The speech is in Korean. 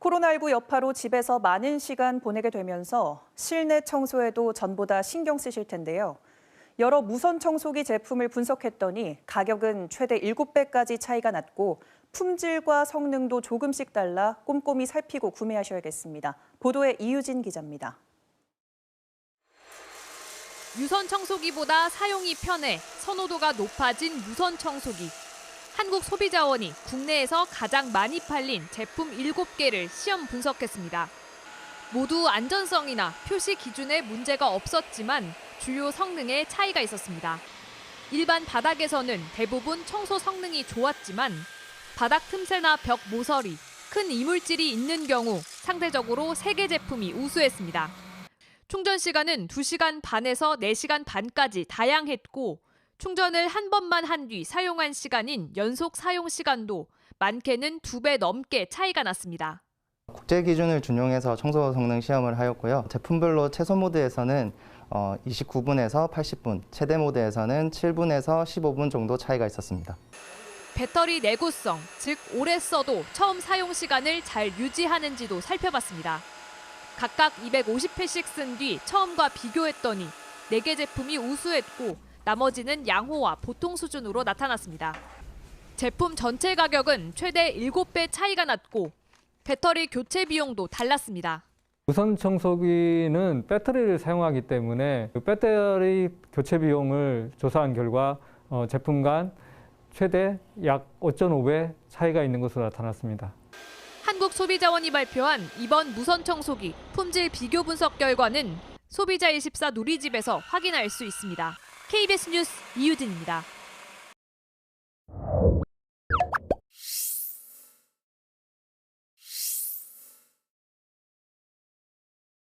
코로나19 여파로 집에서 많은 시간 보내게 되면서 실내 청소에도 전보다 신경 쓰실 텐데요. 여러 무선 청소기 제품을 분석했더니 가격은 최대 7배까지 차이가 났고 품질과 성능도 조금씩 달라 꼼꼼히 살피고 구매하셔야겠습니다. 보도에 이유진 기자입니다. 유선 청소기보다 사용이 편해 선호도가 높아진 무선 청소기. 한국 소비자원이 국내에서 가장 많이 팔린 제품 7개를 시험 분석했습니다. 모두 안전성이나 표시 기준에 문제가 없었지만 주요 성능에 차이가 있었습니다. 일반 바닥에서는 대부분 청소 성능이 좋았지만 바닥 틈새나 벽 모서리, 큰 이물질이 있는 경우 상대적으로 세 개 제품이 우수했습니다. 충전 시간은 2시간 반에서 4시간 반까지 다양했고 충전을 한 번만 한 뒤 사용한 시간인 연속 사용 시간도 많게는 2배 넘게 차이가 났습니다. 국제 기준을 준용해서 청소 성능 시험을 하였고요. 제품별로 최소 모드에서는 어, 29분에서 80분, 최대 모드에서는 7분에서 15분 정도 차이가 있었습니다. 배터리 내구성, 즉 오래 써도 처음 사용 시간을 잘 유지하는지도 살펴봤습니다. 각각 250회씩 쓴 뒤 처음과 비교했더니 4개 제품이 우수했고 나머지는 양호와 보통 수준으로 나타났습니다. 제품 전체 가격은 최대 7배 차이가 났고 배터리 교체 비용도 달랐습니다. 무선 청소기는 배터리를 사용하기 때문에 그 배터리 교체 비용을 조사한 결과 어, 제품 간 최대 약 5.5배 차이가 있는 것으로 나타났습니다. 한국소비자원이 발표한 이번 무선 청소기 품질 비교 분석 결과는 소비자24 누리집에서 확인할 수 있습니다. KBS 뉴스 이유진입니다.